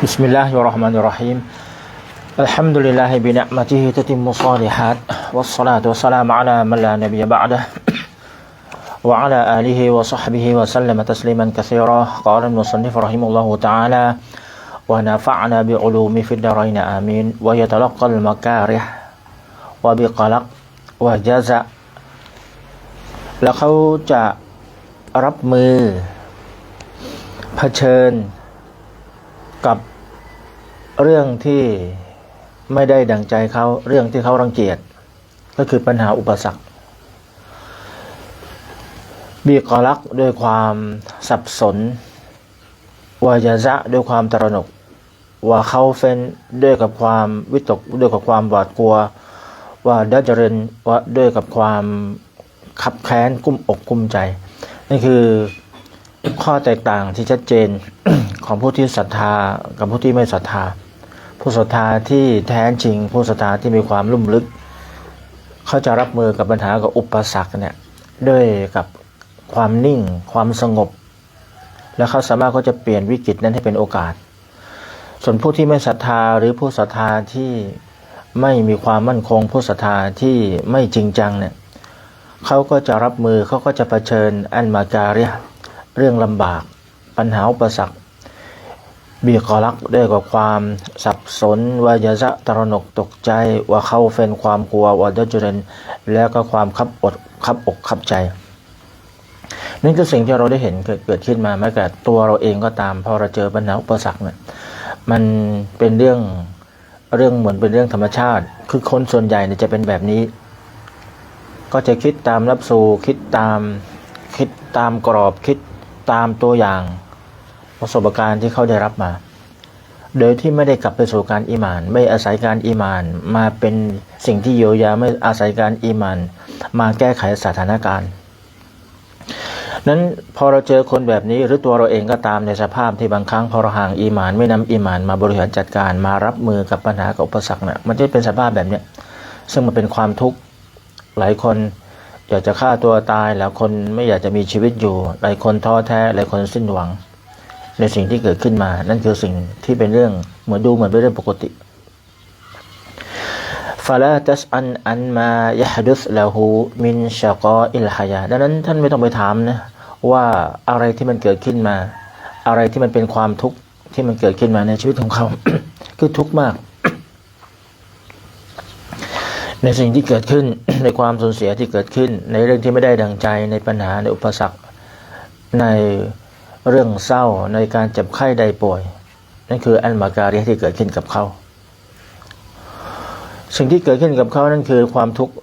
بسم الله الرحمن الرحيم الحمد لله بنعمته تتم الصالحات والصلاة والسلام على من لا نبي بعده وعلى آله وصحبه وسلم تسليما كثيرا قال المصنف رحمه الله تعالى ونفعنا بعلوم في الدارين آمين ويتلقى المكاره وبقلق وجزع แล้วเขาจะรับมือเผชิญ กับ เรื่องที่ไม่ได้ดังใจเขาเรื่องที่เขารังเกียจก็คือปัญหาอุปสรรคบีกอลักด้วยความสับสนวายาจะด้วยความตระหนกว่าเขาเฟ้นด้วยกับความวิตกด้วยกับความหวาดกลัว ว่าดัจเรนว่าด้วยกับความขับแค้นกุ้มอกกุ้มใจ นี่คือข้อแตกต่างที่ชัดเจนของผู้ที่ศรัทธากับผู้ที่ไม่ศรัทธา ผู้ศรัทธาที่แท้จริง ผู้ศรัทธาที่มีความลุ่มลึก เขาจะรับมือกับปัญหากับอุปสรรคเนี่ยด้วยกับความนิ่ง ความสงบ แล้วเขาสามารถก็จะเปลี่ยนวิกฤตนั้นให้เป็นโอกาส ส่วนผู้ที่ไม่ศรัทธาหรือผู้ศรัทธาที่ไม่มีความมั่นคง ผู้ศรัทธาที่ไม่จริงจังเนี่ยเขาก็จะรับมือเขาก็จะเผชิญอันมาการเรื่องลำบาก ปัญหาอุปสรรค บีกอลักด้วยกับความสับสนวายาจะตระหนกตกใจว่าเข้าเฟนความกลัวว่าดัจเรนแล้วก็ความคับอดคับอกคับใจนั่นคือสิ่งที่เราได้เห็นเกิดเกิดขึ้นมาแม้แต่ตัวเราเองก็ตามพอเราเจอปัญหาอุปสรรคเนี่ยมันเป็นเรื่องเรื่องเหมือนเป็นเรื่องธรรมชาติ คือคนส่วนใหญ่เนี่ยจะเป็นแบบนี้ ก็จะคิดตามรับสู่คิดตามคิดตามกรอบคิดตามตัวอย่าง ประสบการณ์ที่เขาได้รับมา โดยที่ไม่ได้กลับไปสู่การอีมาน ไม่อาศัยการอีมาน มาเป็นสิ่งที่เยียวยาไม่อาศัยการอีมาน มาแก้ไขสถานการณ์ นั้นพอเราเจอคนแบบนี้หรือตัวเราเองก็ตามในสภาพที่บางครั้งพอเราห่างอีมาน ไม่นำอีมานมาบริหารจัดการมารับมือกับปัญหากับอุปสรรคเนี่ยมันจะเป็นสภาพแบบเนี้ยซึ่งมันเป็นความทุกข์หลายคนอยากจะฆ่าตัวตายแล้วคนไม่อยากจะมีชีวิตอยู่ หลายคนท้อแท้ หลายคนสิ้นหวัง ในสิ่งที่เกิดขึ้นมา นั่นคือสิ่งที่เป็นเรื่องเหมือนดูเหมือนเป็นเรื่องปกติฟาลาตัสอันอันมายฮดุสละหูมินชากออิลฮายาดังนั้นท่านไม่ต้องไปถามนะว่าอะไรที่มันเกิดขึ้นมา อะไรที่มันเป็นความทุกข์ที่มันเกิดขึ้นมาในชีวิตของเขา คือทุกข์มาก ในสิ่งที่เกิดขึ้นในความสูญเสียที่เกิดขึ้น ในเรื่องที่ไม่ได้ดังใจในปัญหาในอุปสรรคใน เรื่องเศร้าในการเจ็บไข้ใดป่วย นั่นคืออันมาการีที่เกิดขึ้นกับเขาสิ่งที่เกิดขึ้นกับเขานั่นคือความทุกข์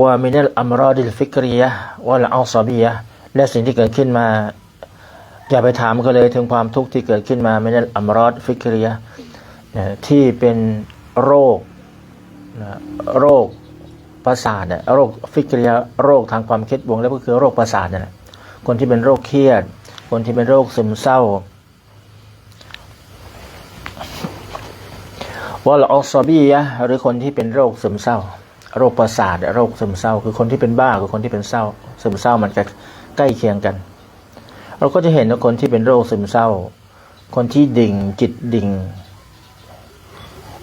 วามินัลอัมรอดิลฟิกรียะวะละอัลซาบียะและสิ่งที่เกิดขึ้นมา อย่าไปถามก็เลยถึงความทุกข์ที่เกิดขึ้นมามินัลอัมรอดฟิกรียะที่เป็นโรคโรคประสาทโรคฟิกรียะโรคทางความคิดวงแล้วก็คือโรคประสาทนี่ยแหละคนที่เป็นโรคเครียด คนที่เป็นโรคซึมเศร้าว่าละออซอบียะหรือคนที่เป็นโรคซึมเศร้า โรคประสาทโรคซึมเศร้า คือคนที่เป็นบ้าคือคนที่เป็นเศร้า ซึมเศร้ามันจะใกล้เคียงกัน เราก็จะเห็นว่าคนที่เป็นโรคซึมเศร้า คนที่ดิ่งจิตดิ่ง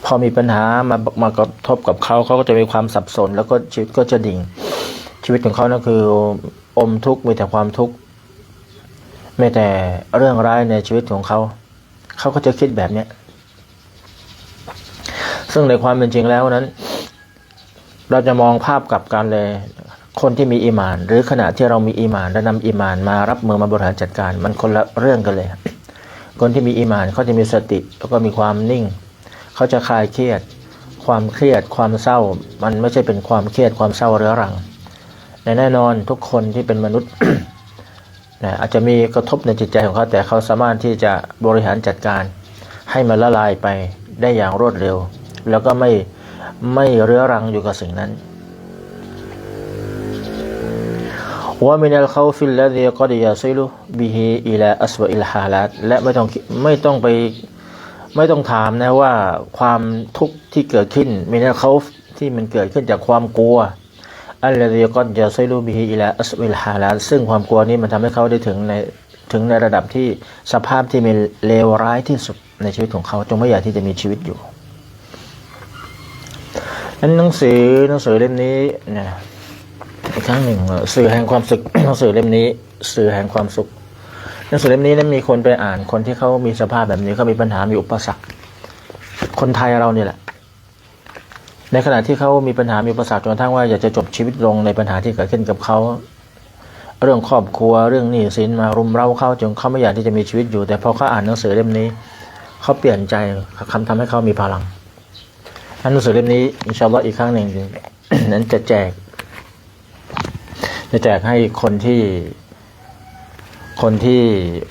พอมีปัญหามามากระทบกับเขาเขาก็จะมีความสับสน แล้วก็ชีวิตก็จะดิ่ง ชีวิตของเขานั่นคือ อมทุกข์มีแต่ความทุกข์ ไม่แต่เรื่องร้ายในชีวิตของเขา เขาก็จะคิดแบบเนี้ยซึ่งในความเป็นจริงแล้วนั้น เราจะมองภาพกลับกันเลย คนที่มีอีหมาน หรือขณะที่เรามีอีหมานและนำอีหมานมารับมือมาบริหารจัดการ มันคนละเรื่องกันเลย คนที่มีอีหมานเขาจะมีสติแล้วก็มีความนิ่ง เขาจะคลายเครียด ความเครียด ความเศร้า มันไม่ใช่เป็นความเครียดความเศร้าเรื้อรังแน่นอนทุกคนที่เป็นมนุษย์ นะอาจจะมีกระทบในจิตใจของเขาแต่เขาสามารถที่จะบริหารจัดการ ให้มันละลายไปได้อย่างรวดเร็ว แล้วก็ไม่ไม่เรื้อรังอยู่กับสิ่งนั้นว่ามินัลเขาฟิลละดีก็ดียาซิลุบิฮิอิลาอัสวะอิลฮาลัดและไม่ต้องไม่ต้องไปไม่ต้องถามนะว่าความทุกข์ที่เกิดขึ้นมินัลเขาที่มันเกิดขึ้นจากความกลัว อัลลอฮีก็จะซิลุบิฮิอิลาอัสวิลฮาลัดซึ่งความกลัวนี้มันทำให้เขาได้ถึงในถึงในระดับที่สภาพที่มีเลวร้ายที่สุดในชีวิตของเขาจงไม่อยากที่จะมีชีวิตอยู่นั้นหนังสือหนังสือเล่มนี้นี่ยอีกครั้งหนึ่งสื่อแห่งความสุขหนังสือเล่มนี้ สื่อแห่งความสุขหนังสือเล่มนี้นั้นมีคนไปอ่านคนที่เขามีสภาพแบบนี้เขามีปัญหามีอุปสรรคคนไทยเราเนี่ยแหละ ในขณะที่เขามีปัญหามีอุปสรรคจนกระทั่งว่าอยากจะจบชีวิตลงในปัญหาที่เกิดขึ้นกับเขา เรื่องครอบครัวเรื่องหนี้สินมารุมเร้าเขาจนเขาไม่อยากที่จะมีชีวิตอยู่ แต่พอเขาอ่านหนังสือเล่มนี้เขาเปลี่ยนใจคำทำให้เขามีพลังหนังสือเล่มนี้อินชาอัลลอฮ์อีกครั้งหนึ่งนั้นจะแจก จะแจกให้คนที่คนที่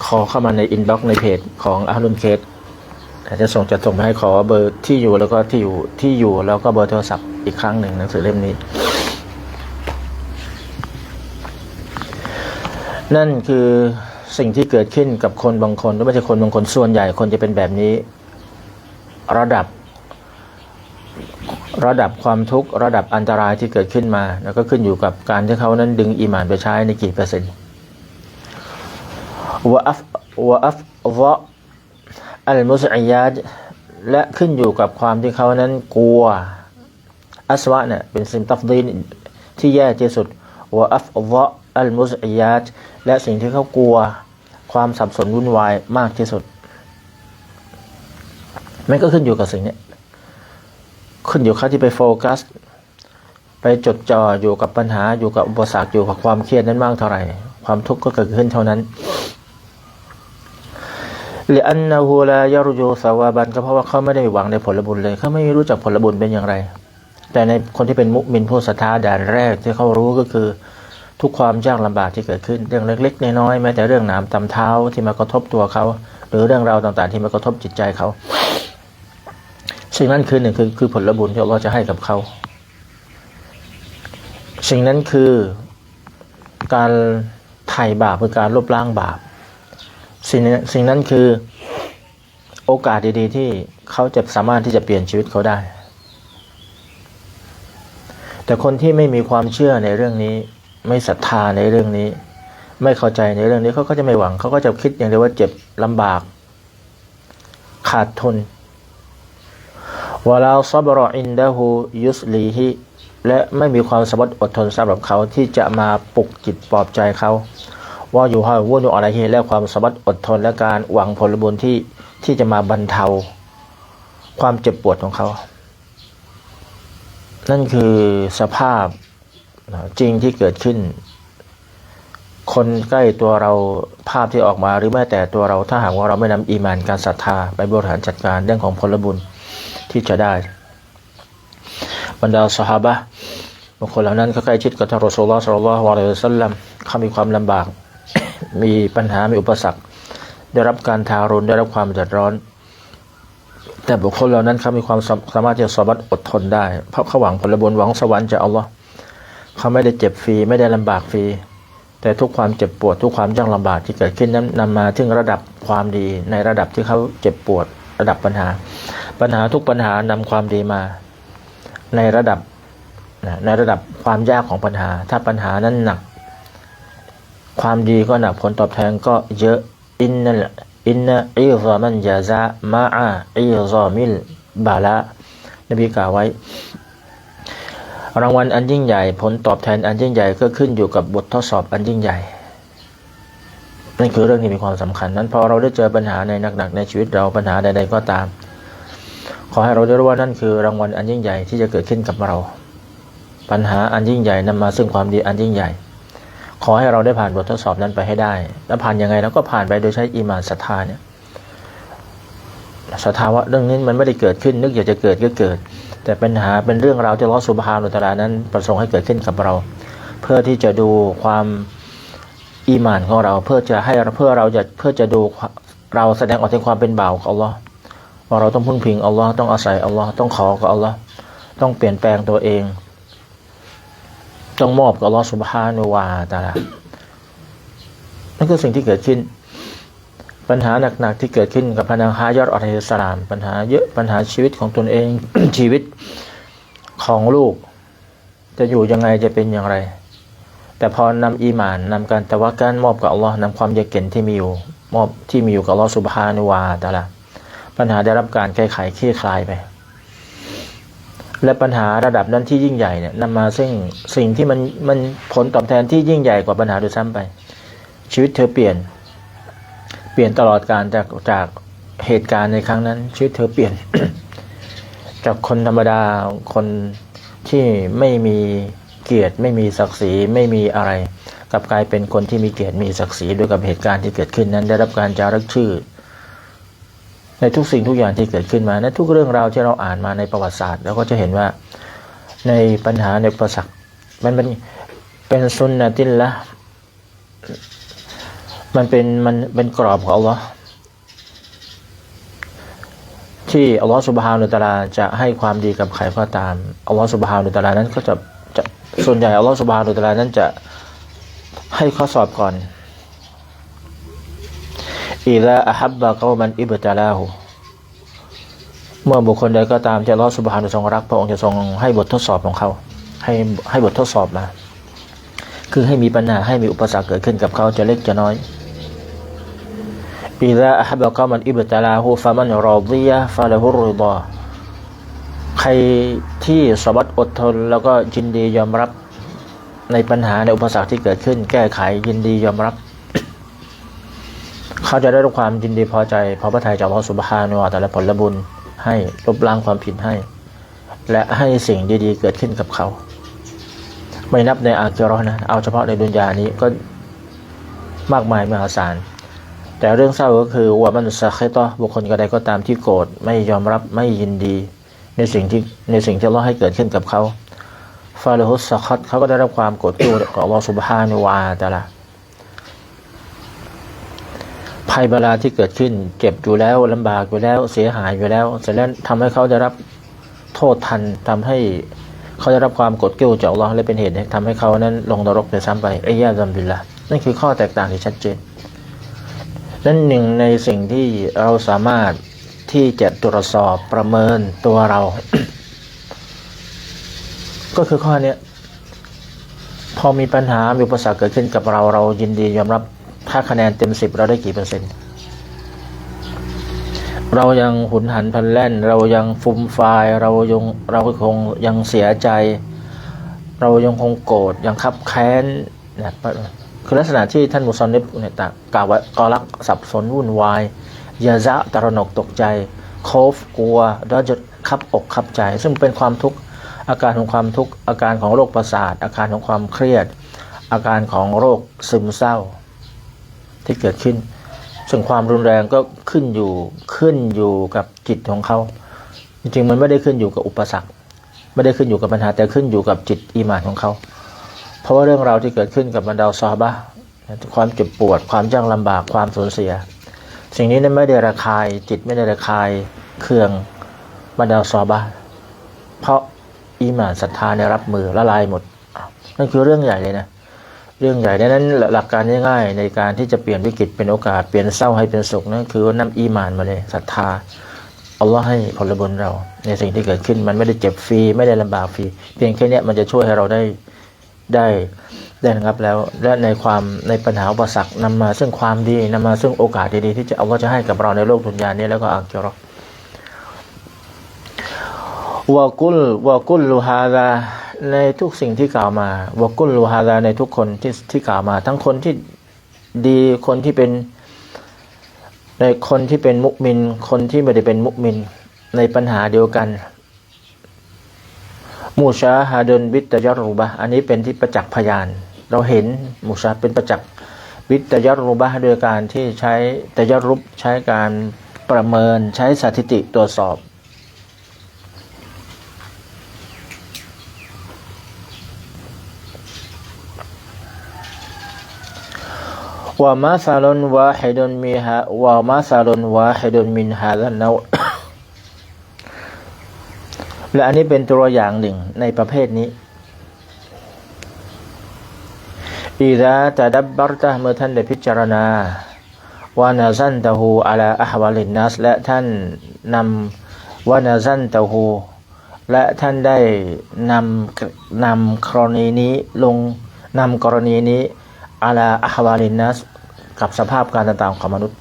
ขอเข้ามาในอินบ็อกซ์ในเพจของอารุนเคสาจจะส่งจะส่งไปให้ขอเบอร์ที่อยู่แล้วก็ที่อยู่ที่อยู่แล้วก็เบอร์โทรศัพท์อีกครั้งหนึ่งหนังสือเล่มนี้ นั่นคือสิ่งที่เกิดขึ้นกับคนบางคนไม่ใช่คนบางคนส่วนใหญ่คนจะเป็นแบบนี้ ระดับ ระดับความทุกข์ระดับอันตรายที่เกิดขึ้นมา แล้วก็ขึ้นอยู่กับการที่เขานั้นดึงอีหมานไปใช้ในกี่เปอร์เซ็นต์วะอัฟวะอัฟวะ อัลมุสอิยาดและขึ้นอยู่กับความที่เขานั้นกลัว อัสวะเนี่ยเป็นสิ่งตัฟดีนที่แย่ที่สุดวะอัฟวะอัลมุสอิยาดและสิ่งที่เขากลัว ความสับสนวุ่นวายมากที่สุด มันก็ขึ้นอยู่กับสิ่งนี้ขึ้นอยู่เขาที่ไปโฟกัส ไปจดจ่ออยู่กับปัญหาอยู่กับอุปสรรคอยู่กับความเครียดนั้นมากเท่าไหร่ ความทุกข์ก็เกิดขึ้นเท่านั้น หรืออันนาฮูลายารุโยสาวาบันก็เพราะว่าเขาไม่ได้หวังในผลบุญเลย เขาไม่รู้จักผลบุญเป็นอย่างไร แต่ในคนที่เป็นมุมินผู้ศรัทธาด่านแรกที่เขารู้ก็คือ ทุกความยากลำบากที่เกิดขึ้น เรื่องเล็กๆน้อยๆแม้แต่เรื่องหนามตำเท้าที่มากระทบตัวเขา หรือเรื่องราวต่างๆ ที่มากระทบจิตใจเขาสิ่งนั้นคือหนึ่งคือคือผลบุญที่เราจะให้กับเขา สิ่งนั้นคือการไถ่บาปคือการลบล้างบาป สิ่งนั้นสิ่งนั้นคือโอกาสดีๆ ที่เขาจะสามารถที่จะเปลี่ยนชีวิตเขาได้ แต่คนที่ไม่มีความเชื่อในเรื่องนี้ ไม่ศรัทธาในเรื่องนี้ ไม่เข้าใจในเรื่องนี้เขาก็จะไม่หวังเขาก็จะคิดอย่างเดียวว่าเจ็บลำบาก ขาดทุนวลาซับรออินดะฮูยุสลีฮิและไม่มีความสมบัติอดทนสำหรับเขาที่จะมาปลุกจิตปลอบใจเขา ว่าอยู่ห้อยวุ่นอยู่อะไรที่และความสมบัติอดทนและการหวังผลบุญที่ที่จะมาบรรเทา ความเจ็บปวดของเขา นั่นคือสภาพจริงที่เกิดขึ้น คนใกล้ตัวเราภาพที่ออกมาหรือแม้แต่ตัวเราถ้าหากว่าเราไม่นำอีมานการศรัทธาไปบริหารจัดการเรื่องของผลบุญที่จะได้บรรดาสหาบะบางคนเหล่านั้นก็ใกล้ชิดกับท่านรอสูลลอฮ์สัลลัลลอฮุอะลัยฮิวะสัลลัมเขามีความลำบาก มีปัญหา มีอุปสรรค ได้รับการทารุณ ได้รับความเดือดร้อน แต่บุคคลเหล่านั้นเขามีความสามารถที่จะสบัดอดทนได้ เพราะเขาหวังผลบุญหวังสวรรค์จากอัลลอฮ์เขาไม่ได้เจ็บฟรี ไม่ได้ลำบากฟรี แต่ทุกความเจ็บปวด ทุกความยากลำบากที่เกิดขึ้นนั้นนำมาถึงระดับความดี ในระดับที่เขาเจ็บปวด ระดับปัญหา ปัญหาทุกปัญหานำความดีมา ในระดับในระดับความยากของปัญหา ถ้าปัญหานั้นหนัก ความดีก็หนักผลตอบแทนก็เยอะอินนัลอินนะอิซามันยาซามาอาอิซามิลบาละนบีกล่าวไว้ รางวัลอันยิ่งใหญ่ ผลตอบแทนอันยิ่งใหญ่ก็ขึ้นอยู่กับบททดสอบอันยิ่งใหญ่นั่นคือเรื่องที่มีความสำคัญนั้นพอเราได้เจอปัญหาในหนักๆในชีวิตเราปัญหาใด ๆก็ตาม ขอให้เราได้รู้ว่านั่นคือรางวัลอันยิ่งใหญ่ที่จะเกิดขึ้นกับเรา ปัญหาอันยิ่งใหญ่นำมาซึ่งความดีอันยิ่งใหญ่ ขอให้เราได้ผ่านบททดสอบนั้นไปให้ได้ แล้วผ่านยังไงเราก็ผ่านไปโดยใช้อีมานศรัทธาเนี่ยศรัทธาว่าเรื่องนี้มันไม่ได้เกิดขึ้น นึกอยากจะเกิดก็เกิด แต่ปัญหาเป็นเรื่องราวที่ลอสุบฮานุตะลานั้น ประสงค์ให้เกิดขึ้นกับเรา เพื่อที่จะดูความอีมานของเรา เพื่อจะให้เพื่อเราจะเพื่อจะดูเราแสดงออกถึงความเป็นบ่าวของอัลลอฮ์ว่าเราต้องพึ่งพิงอัลลอฮ์ต้องอาศัยอัลลอฮ์ต้องขอกับอัลลอฮ์ต้องเปลี่ยนแปลงตัวเอง ต้องมอบกับลอสุบฮานุวาตาลานั่นคือสิ่งที่เกิดขึ้น ปัญหาหนักๆที่เกิดขึ้นกับพนังฮายอดอัลฮิสลาม ปัญหาเยอะปัญหาชีวิตของตนเอง ชีวิตของลูก จะอยู่ยังไงจะเป็นอย่างไร แต่พอนำอีหมานนำการตะวะกันมอบกับอัลลอฮ์นำความเยือกเย็นที่มีอยู่มอบที่มีอยู่กับอัลลอฮ์สุบฮานุวาตาลาปัญหาได้รับการแก้ไขคลี่คลายไป และปัญหาระดับนั้นที่ยิ่งใหญ่เนี่ยนำมาซึ่งสิ่งที่มันมันผลตอบแทนที่ยิ่งใหญ่กว่าปัญหาโดยซ้ำไป ชีวิตเธอเปลี่ยน เปลี่ยนตลอดการจากจากเหตุการณ์ในครั้งนั้น ชีวิตเธอเปลี่ยน จากคนธรรมดาคนที่ไม่มีเกียรติไม่มีศักดิ์ศรีไม่มีอะไรกลับกลายเป็นคนที่มีเกียรติมีศักดิ์ศรีด้วยกับเหตุการณ์ที่เกิดขึ้นนั้น ได้รับการจารึกชื่อ ในทุกสิ่งทุกอย่างที่เกิดขึ้นมาในทุกเรื่องราวที่เราอ่านมาในประวัติศาสตร์เราก็จะเห็นว่าในปัญหาในประสักมันเป็นเป็นซุนนะตินละมันเป็นมันเป็นกรอบของอัลลอฮ์ที่อัลลอฮ์สุบฮานุตะอาลาจะให้ความดีกับใครก็ตามอัลลอฮ์สุบฮานุตะอาลานั้นก็จะจะส่วนใหญ่อัลลอฮ์สุบฮานุตะอาลานั้นจะให้ข้อสอบก่อน อิลาอะฮับบะกอมันอิบตะลาหูเมื่อบุคคลใดก็ตามที่อัลลอฮ์สุบฮานุทรงรัก พระองค์จะทรงให้บททดสอบของเขา ให้ให้บททดสอบมา คือให้มีปัญหาให้มีอุปสรรคเกิดขึ้นกับเขาจะเล็กจะน้อยอิลาอะฮับบะกอมันอิบตะลาหูฟะมันรอฎิยะฟะละฮุรริฎาใครที่สบัสดอดทนแล้วก็ยินดียอมรับในปัญหาในอุปสรรคที่เกิดขึ้น แก้ไขยินดียอมรับ เขาจะได้รับความยินดีพอใจพอพระทัยจากพระสุบฮานุวาแต่ละผลบุญให้ลบล้างความผิดให้ และให้สิ่งดีๆ เกิดขึ้นกับเขา ไม่นับในอาคิเราะห์นะเอาเฉพาะในดุนยานี้ก็มากมายมหาศาลแต่เรื่องเศร้าก็คือว่ามันสักตอบุคคลใดก็ตามที่โกรธไม่ยอมรับไม่ยินดี ในสิ่งที่ในสิ่งที่เราให้เกิดขึ้นกับเขาฟาเลฮุสซักตเขาก็ได้รับความโกรธกลัวของอัลลอฮฺสุบฮานุวาตะลา ภัยบาลาที่เกิดขึ้น เจ็บอยู่แล้วลำบากอยู่แล้วเสียหายอยู่แล้ว เสร็จแล้วทำให้เขาได้รับโทษทันทำให้เขาได้รับความกดเกลียวจากอัลลอฮ์และเป็นเหตุให้ทำให้เขานั้นลงนรกไปซ้ำไปไอ้ยาซัมบิลละนั่นคือข้อแตกต่างที่ชัดเจนนั่นหนึ่งในสิ่งที่เราสามารถที่จะตรวจสอบประเมินตัวเรา ก็คือข้อนี้พอมีปัญหามีอุปสรรคเกิดขึ้นกับเราเรายินดียอมรับ ถ้าคะแนนเต็มสิบเราได้กี่เปอร์เซ็นต์ เรายังหุนหันพลันแล่น เรายังฟุมฟายเรายังเราคงยังเสียใจ เรายังคงโกรธยังคับแค้นนะคือลักษณะที่ท่านมุสลิมเนี่ยตกล่าวว่ากอลักสับสนวุ่นวายยาซะตระหนกตกใจโคฟกลัวดอจดคับอกคับใจ ซึ่งเป็นความทุกข์อาการของความทุกข์อาการของโรคประสาท อาการของความเครียด อาการของโรคซึมเศร้า ที่เกิดขึ้นซึ่งความรุนแรงก็ขึ้นอยู่ขึ้นอยู่กับจิตของเขา จริงๆมันไม่ได้ขึ้นอยู่กับอุปสรรค ไม่ได้ขึ้นอยู่กับปัญหาแต่ขึ้นอยู่กับจิตอีหมานของเขา เพราะว่าเรื่องราวที่เกิดขึ้นกับบรรดาซอฮาบะความเจ็บปวด ความยากลำบากความสูญเสีย สิ่งนี้นไม่ได้ระคายจิตไม่ได้ระคายเคืองบรรดาซอบะเพราะอีหมานศรัทธาเนี่ยรับมือละลายหมดนั่นคือเรื่องใหญ่เลยนะ เรื่องใหญ่ดังนั้นหลักการง่ายๆ ในการที่จะเปลี่ยนวิกฤตเป็นโอกาสเปลี่ยนเศร้าให้เป็นสุขนั่นคือว่านำอีมานมาเลยศรัทธาอัลลอฮ์ให้ผลบุญเรา ในสิ่งที่เกิดขึ้นมันไม่ได้เจ็บฟรีไม่ได้ลำบากฟรีเพียงแค่นี้มันจะช่วยให้เราได้ได้ได้นะครับแล้วและในความในปัญหาอุปสรรคนำมาซึ่งความดีนำมาซึ่งโอกาสดีๆที่จะอัลลอฮ์จะให้กับเราในโลกดุนยานี้แล้วก็อัลกิเรวะกุลวะกุลลูฮาดา ในทุกสิ่งที่กล่าวมาวกุลลูฮาดาในทุกคนที่ที่กล่าวมา ทั้งคนที่ดีคนที่เป็น ในคนที่เป็นมุมิน คนที่ไม่ได้เป็นมุมิน ในปัญหาเดียวกันมูชาฮาดนบิตยารูบะอันนี้เป็นที่ประจักษ์พยาน เราเห็นมูชาเป็นประจักษ์บิตยารูบะโดยการที่ใช้ตยารุบใช้การประเมินใช้สถิติตรวจสอบ ومثل واحد منها ومثل واحد من هذا النوع และอันนี้เป็นตัวอย่างหนึ่งในประเภทนี้อิดะตะดับบรตะเมื่อท่านได้พิจารณาวานาซันตะฮูอาลาอะฮวาลินนัสและท่านนำวานาซันตะฮูและท่านได้นำนำกรณีนี้ลง นำกรณีนี้อาลาอัฮวาลินนัส กับสภาพการต่างๆของมนุษย์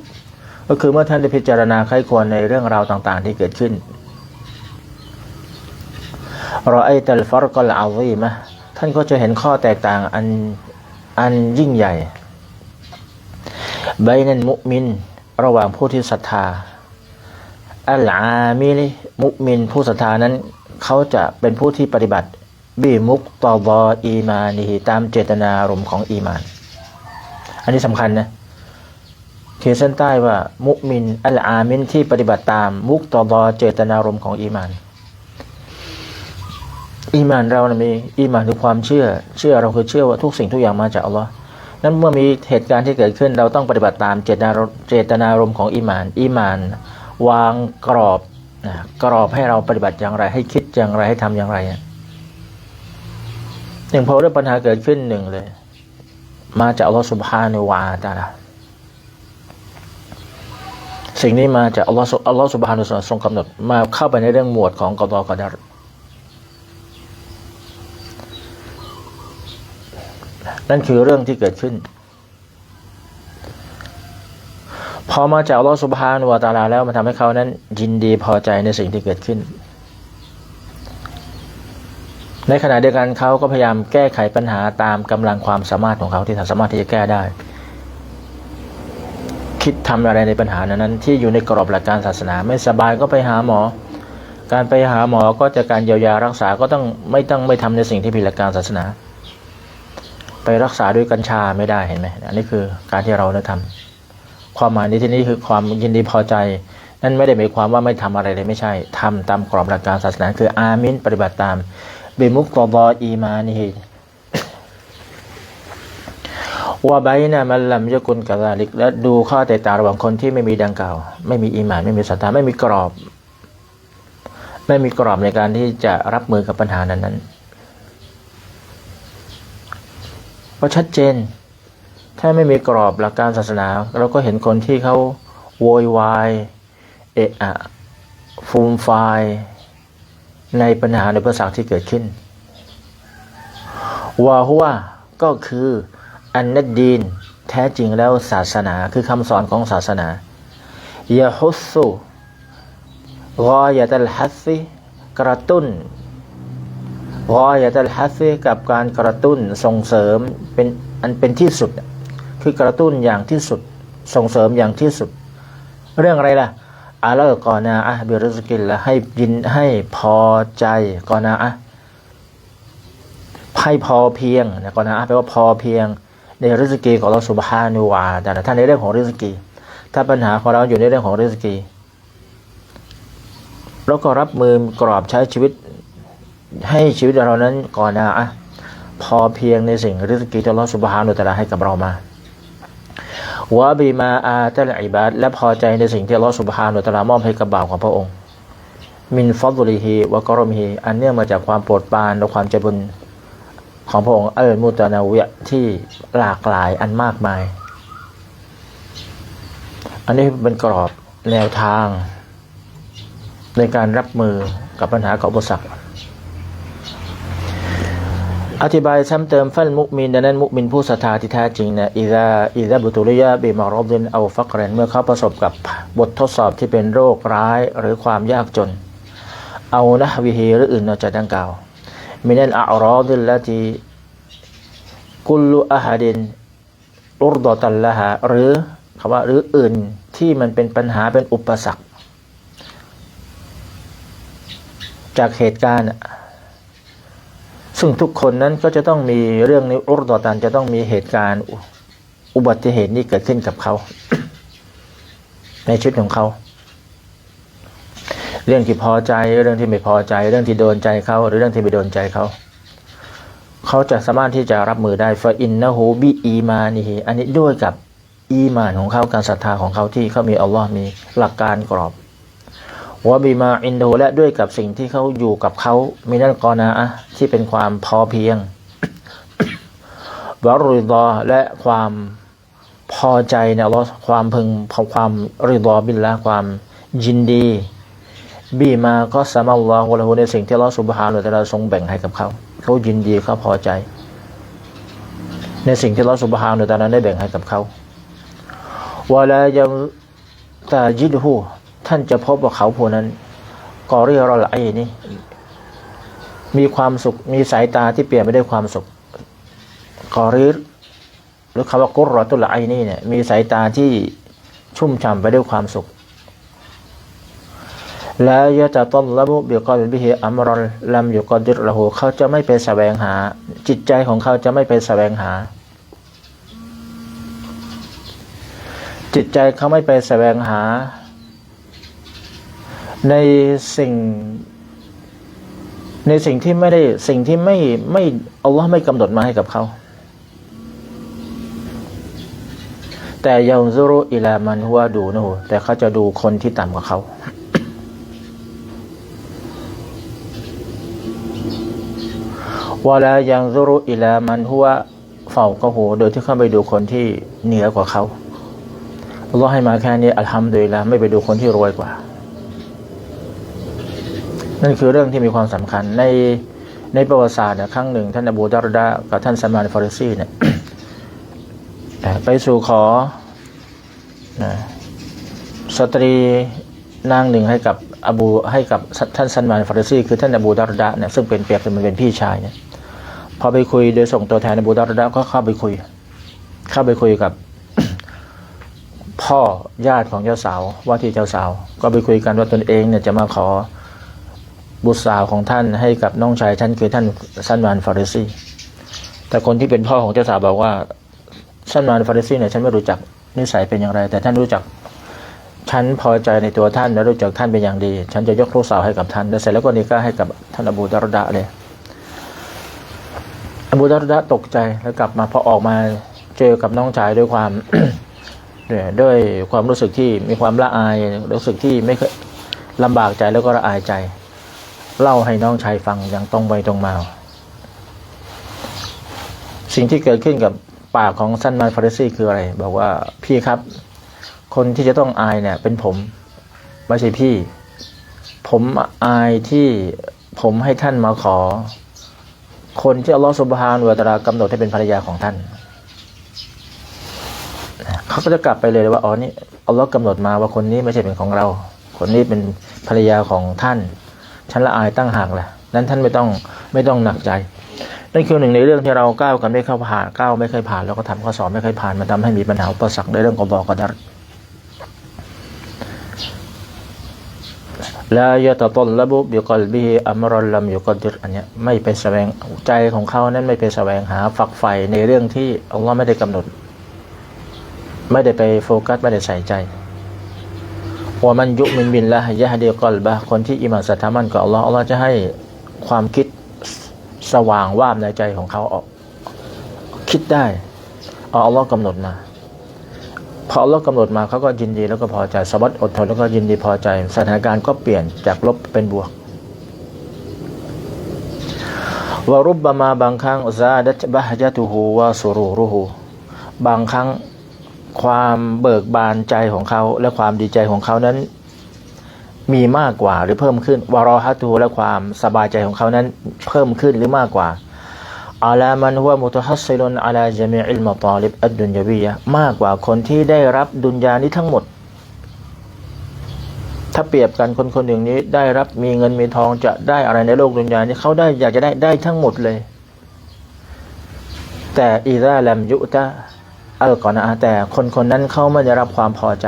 ก็คือเมื่อท่านได้พิจารณาใครควรในเรื่องราวต่างๆ ที่เกิดขึ้นรอไอตัลฟารกอลอาวีมะท่านก็จะเห็นข้อแตกต่างอันอันยิ่งใหญ่ใบนันมุมิน ระหว่างผู้ที่ศรัทธาอัลอามิลิมุมินผู้ศรัทธานั้น เขาจะเป็นผู้ที่ปฏิบัติบีมุกตอบออีมานีตามเจตนารมณ์ของอีมาน อันนี้สำคัญนะ ขียนเส้นใต้ว่ามุมินอัลอามินที่ปฏิบัติตามมุกตอบอเจตนารมณ์ของอีมาน อีมานเรานะมีอีมานคือความเชื่อ เชื่อเราคือเชื่อว่าทุกสิ่งทุกอย่างมาจากอัลลอฮ์นั้นเมื่อมีเหตุการณ์ที่เกิดขึ้นเราต้องปฏิบัติตามเจตนารมณ์เจตนารมณ์ของอีมาน อีมาน วางกรอบนะกรอบให้เราปฏิบัติอย่างไร ให้คิดอย่างไรให้ทำอย่างไรหนึ่งพอเรื่องปัญหาเกิดขึ้นหนึ่งเลย มาจากอัลลอฮฺสุบฮานุวาตาลา สิ่งนี้มาจากอัลลอฮฺอัลลอฮฺสุบฮานุวาทรงกำหนดมาเข้าไปในเรื่องหมวดของกอดอกอดารนั่นคือเรื่องที่เกิดขึ้น พอมาจากอัลลอฮฺสุบฮานุวาตาลาแล้วมันทำให้เขานั้น ยินดีพอใจในสิ่งที่เกิดขึ้น ในขณะเดียวกันเขาก็พยายามแก้ไขปัญหาตามกำลังความสามารถของเขาที่สามารถที่จะแก้ได้ คิดทำอะไรในปัญหานั้นที่อยู่ในกรอบหลักการศาสนา ไม่สบายก็ไปหาหมอ การไปหาหมอก็จะการเยียวยารักษาก็ต้องไม่ต้องไม่ทำในสิ่งที่ผิดหลักการศาสนา ไปรักษาด้วยกัญชาไม่ได้เห็นไหมอันนี้คือการที่เราได้ทำความหมายในที่นี้คือความยินดีพอใจ นั่นไม่ได้หมายความว่าไม่ทำอะไรเลยไม่ใช่ทำตามกรอบหลักการศาสนา คืออามินปฏิบัติตามเบมุกตบออีมานี ว่าใบนะมันลำยกุลกะลาลิก และดูข้อแตกต่างระหว่างคนที่ไม่มีดังกล่าว ไม่มีอีหมานไม่มีศรัทธาไม่มีกรอบ ไม่มีกรอบในการที่จะรับมือกับปัญหานั้นนั้นเพราะชัดเจน ถ้าไม่มีกรอบหลักการศาสนา เราก็เห็นคนที่เขาโวยวายเอะอะฟูมไฟายในปัญหาในประสาทที่เกิดขึ้นวาหัวก็คือ อันนัดดีน แท้จริงแล้วศาสนาคือคำสอนของศาสนายะฮุสุรอยะตัลฮัสซิกระตุ้นรอยะตัลฮัสซิกับการกระตุ้นส่งเสริมเป็นอันเป็นที่สุด คือกระตุ้นอย่างที่สุดส่งเสริมอย่างที่สุด เรื่องอะไรล่ะอาลกอนาอะบิริสกินละให้ยินให้พอใจกอนาอะให้พอเพียงนะกอนาอะแปลว่าพอเพียง ในริสกีของเราสุบฮานุวาแต่ท่านในเรื่องของริสกี ถ้าปัญหาของเราอยู่ในเรื่องของริสกีเราก็รับมือกรอบใช้ชีวิต ให้ชีวิตเรานั้นก่อนนะอะพอเพียงในสิ่งริสกีที่เราสุบฮานุตะลาให้กับเรามาวะบีมาอาตัลอิบาดและพอใจในสิ่งที่อัลลอฮฺสุบฮานุตะลามอบให้กับบ่าวของพระองค์ มินฟัดลิฮีวะกรมฮีอันเนื่องมาจากความโปรดปรานและความใจบุญ ของพระองค์เออมุตนาวิยที่หลากหลายอันมากมาย อันนี้เป็นกรอบแนวทาง ในการรับมือกับปัญหากับอุปสรรคอธิบายซ้ำเติมฟันมุมินดังนั้นมุมินผู้ศรัทธาที่แท้จริงนะอิซาอิซาบุตุริยะบิมารอบดินเอาฟักเรนเมื่อเขาประสบกับบททดสอบที่เป็นโรคร้ายหรือความยากจน เอานะวิฮีหรืออื่นนอกจากดังกล่าว มินันอัรอดิลละทีกุลลุอาฮาดินอุดตัลละฮะหรือคำว่าหรืออื่นที่มันเป็นปัญหาเป็นอุปสรรค จากเหตุการณ์ ซึ่งทุกคนนั้นก็จะต้องมีเรื่องในอุรดอตันจะต้องมีเหตุการณ์อุบัติเหตุนี้เกิดขึ้นกับเขา ในชีวิตของเขา เรื่องที่พอใจเรื่องที่ไม่พอใจ เรื่องที่โดนใจเขาหรือเรื่องที่ไม่โดนใจเขาเขาจะสามารถที่จะรับมือได้ฟาอินนะฮูบีอีมานีอันนี้ด้วยกับอีมานของเขาการศรัทธาของเขาที่เขามีอัลลอฮ์มีหลักการกรอบวะบีมาอินโดและด้วยกับสิ่งที่เขาอยู่กับเขามีนั่นกอนาะที่เป็นความพอเพียงวะรุดอและความพอใจเนี่ยเราความพึงความริดอบินละความยินดี บีมาก็สามัลลอฮุลหูในสิ่งที่เราสุบฮานุตะลาทรงแบ่งให้กับเขา เขายินดีเขาพอใจ ในสิ่งที่เราสุบฮานุตาลาได้แบ่งให้กับเขาวลายังตาจิดหูท่านจะพบว่าเขาผู้นั้นกอรีรอละไอนี่มีความสุขมีสายตาที่เปลี่ยนไปด้วยความสุขกอรีหรือคำว่ากุรรอตุลไอนี่เนี่ยมีสายตาที่ชุ่มฉ่ำไปด้วยความสุข และยะจะต้นละมุบิกอลบิฮิอัมรอลลัมอยู่กอดิรละหูเขาจะไม่ไปแสวงหา จิตใจของเขาจะไม่ไปแสวงหา จิตใจเขาไม่ไปแสวงหา ในสิ่ง ในสิ่งที่ไม่ได้สิ่งที่ไม่ไม่อัลลอฮ์ไม่กำหนดมาให้กับเขาแต่ยังซุรุอิลามันหัวดูนะโหแต่เขาจะดูคนที่ต่ำกว่าเขา วลายังซุรุอิลามันหัวเฝ้าก็โหโดยที่เข้าไปดูคนที่เหนือกว่าเขาอัลลอฮ์ให้มาแค่นี้อัลฮัมดุลิลละไม่ไปดูคนที่รวยกว่า นั่นคือเรื่องที่มีความสำคัญในในประวัติศาสตร์เนี่ยครั้งหนึ่ง ท่านอบูดารดากับท่านสมานฟาริซีเนี่ยไปสู่ขอนะสตรีนางหนึ่งให้กับอบูให้กับท่านซันมานฟาริซีคือท่านอบูดารดาเนี่ยซึ่งเป็นเปรียบเสมือนเป็นพี่ชายเนี่ย พอไปคุยโดยส่งตัวแทนอบูดารดาก็เข้าไปคุย เข้าไปคุยกับ พ่อญาติของเจ้าสาวว่าที่เจ้าสาว ก็ไปคุยกันว่าตนเองเนี่ยจะมาขอบุตรสาวของท่านให้กับน้องชายท่านคือท่านซันมานฟาริซีแต่คนที่เป็นพ่อของเจ้าสาวบอกว่าซันมานฟาริซีเนี่ยฉันไม่รู้จักนิสัยเป็นอย่างไร แต่ท่านรู้จักฉันพอใจในตัวท่านและรู้จักท่านเป็นอย่างดี ฉันจะยกลูกสาวให้กับท่าน แล้วเสร็จแล้วก็นิก้าให้กับท่านอบูดารดะเลย อบูดารดะตกใจแล้วกลับมาพอออกมาเจอกับน้องชายด้วยความเนี่ยด้วยความรู้สึกที่มีความละอายรู้สึกที่ไม่เคยลำบากใจแล้วก็ละอายใจ เล่าให้น้องชายฟังอย่างตรงไปตรงมา สิ่งที่เกิดขึ้นกับปากของซันมานฟาริซีคืออะไร บอกว่าพี่ครับ คนที่จะต้องอายเนี่ย เป็นผมไม่ใช่พี่ ผมอายที่ผมให้ท่านมาขอ คนที่อัลลอฮฺสุบฮานวะตาลากำหนดให้เป็นภรรยาของท่าน เขาก็จะกลับไปเลยว่าอ๋อนี่อัลลอฮ์กำหนดมาว่าคนนี้ไม่ใช่เป็นของเรา คนนี้เป็นภรรยาของท่านฉันละอายตั้งห่างแหละนั้นท่านไม่ต้องไม่ต้องหนักใจนั่นคือหนึ่งในเรื่องที่เราก้าวกันไม่เข้าผ่านก้าวไม่เคยผ่าน แล้วก็ทำข้อสอบไม่เคยผ่านมันทำให้มีปัญหาอุปสรรคในเรื่องของบอกกดัร ละยะตะตนระบุบิกลบิอัมรอลลัมยุกดิรอันเนี้ยไม่ไปแสวงใจของเขานั้นไม่ไปแสวงหาฝักใฝ่ในเรื่องที่อัลลอฮ์ไม่ได้กำหนด ไม่ได้ไปโฟกัสไม่ได้ใส่ใจว่ามันยุมินบินละยะฮดีกลบะคนที่อิมานศรัทธามันกับอัลลอฮ์อัลลอฮ์จะให้ความคิดสว่างว่าบในใจของเขาออก คิดได้เออัลลอฮ์กำหนดมา พออัลลอฮ์กำหนดมาเขาก็ยินดีแล้วก็พอใจสบัสดอดทนแล้วก็ยินดีพอใจ สถานการณ์ก็เปลี่ยนจากลบเป็นบวกวารุบบามาบางครั้งซาดัตบะฮจตุฮูวาสุรูรุฮูบางครั้งความเบิกบานใจของเขาและความดีใจของเขานั้น มีมากกว่าหรือเพิ่มขึ้นวารอฮัตูและความสบายใจของเขานั้นเพิ่มขึ้นหรือมากกว่า อาลามันหัวมุตฮัสซิลุนอาลาจามีอิลมาตลิบอัดดุนยาวียะมากกว่าคนที่ได้รับดุนยานี้ทั้งหมด ถ้าเปรียบกันคนคนหนึ่งนี้ได้รับมีเงินมีทองจะได้อะไรในโลกดุนยานี้เขาได้อยากจะได้ได้ทั้งหมดเลย แต่อีซาลัมยุตะเออก่อนนะแต่คนคนนั้นเขาไม่ได้รับความพอใจ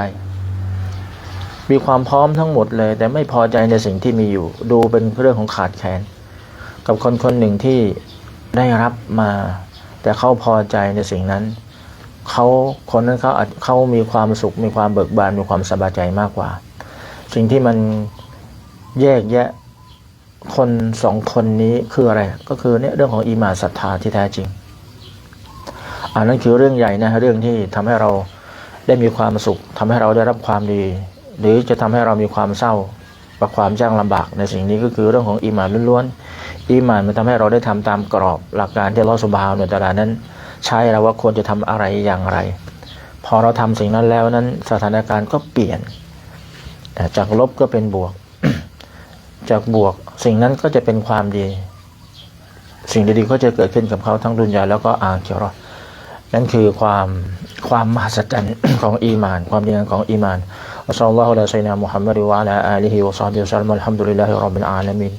มีความพร้อมทั้งหมดเลย แต่ไม่พอใจในสิ่งที่มีอยู่ ดูเป็นเรื่องของขาดแคลนกับคนคนหนึ่งที่ ได้รับมา แต่เขาพอใจในสิ่งนั้นเขาคนนั้นเขาเขามีความสุขมีความเบิกบานมีความสบายใจมากกว่า สิ่งที่มันแยกแยะคนสองคนนี้คืออะไร ก็คือเนี่ยเรื่องของอีมาศรัทธาที่แท้จริงอันนั้นคือเรื่องใหญ่นะเรื่องที่ทำให้เราได้มีความสุขทำให้เราได้รับความดี หรือจะทำให้เรามีความเศร้ากับความยากลำบากในสิ่งนี้ก็คือเรื่องของอีมานล้วน อีมานมันทำให้เราได้ทำตามกรอบหลักการที่เราสุบาวเนตาลานั้น ใช้แล้วว่าควรจะทำอะไรอย่างไร พอเราทำสิ่งนั้นแล้วนั้นสถานการณ์ก็เปลี่ยน จากลบก็เป็นบวก จากบวกสิ่งนั้นก็จะเป็นความดี สิ่งดีๆก็จะเกิดขึ้นกับเขาทั้งดุนยาแล้วก็อาเคียรอนั่นคือความความมหัศจรรย์ของอีมาน ความดีงามของอีมานอัสลลัลลอฮุอะลัยฮิวะซัลลัมมุฮัมมัดวะอะลาอาลีฮิวะซอฮบิวะซัลลัมอัลฮัมดุลิลลาฮิร็อบบิลอาลามีน